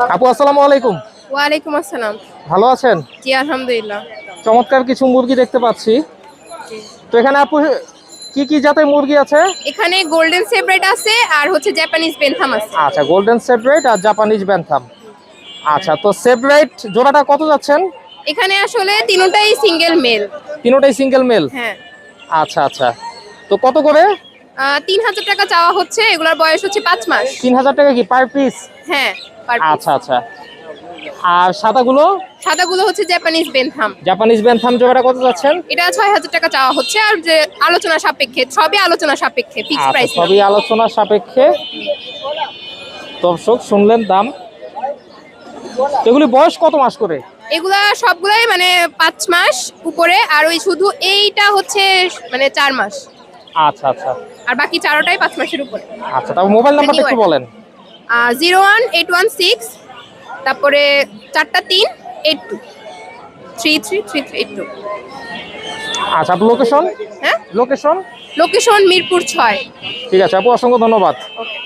আপু আসসালামু আলাইকুম। ওয়ালাইকুম আসসালাম। ভালো আছেন? জি আলহামদুলিল্লাহ। চমৎকার কিছু মুরগি দেখতে পাচ্ছি। তো এখানে আপু কি কি জাতের মুরগি আছে? এখানে গোল্ডেন সেপারেট আছে আর হচ্ছে জাপানিজ বেনথাম আছে। আচ্ছা গোল্ডেন সেপারেট আর জাপানিজ ব্যান্থাম আচ্ছা তো সেপারেট জোড়াটা কত যাচ্ছেন? এখানে আসলে তিনটাই সিঙ্গেল মেল তিনোটাই সিঙ্গেল মেল হ্যাঁ। আচ্ছা আচ্ছা। তো কত করে? তিন হাজার টাকা চাওয়া হচ্ছে এগুলোর বয়স হচ্ছে পাঁচ মাস। তিন হাজার টাকা কি? পার পিস হ্যাঁ। আচ্ছা আচ্ছা। আর সাদাগুলো? সাদাগুলো হচ্ছে জাপানিজ বেনথাম জাপানিজ বেনথাম জোড়াটা কত যাচ্ছেন? এটা ছয় হাজার টাকা চাওয়া হচ্ছে আর যে আলোচনা সাপেক্ষে সবই আলোচনা সাপেক্ষে ফিক্স আচ্ছা প্রাইস সবই আলোচনা সাপেক্ষে। দর্শক শুনলেন দাম। এগুলি বয়স কত মাস করে? এগুলা সবগুলাই মানে পাঁচ মাস উপরে আর ওই শুধু এইটা হচ্ছে মানে চার মাস। আচ্ছা আচ্ছা। আর বাকি চারোটাই পাঁচ মাসের উপরে। আচ্ছা তারপর মোবাইল নাম্বারটা একটু বলেন। Zero one eight one six তারপরে চারটা তিন eight two three three three three eight two আচ্ছা লোকেশন হ্যাঁ? লোকেশন লোকেশন মিরপুর ছয়। ঠিক আছে আপু অসংখ্য ধন্যবাদ। ওকে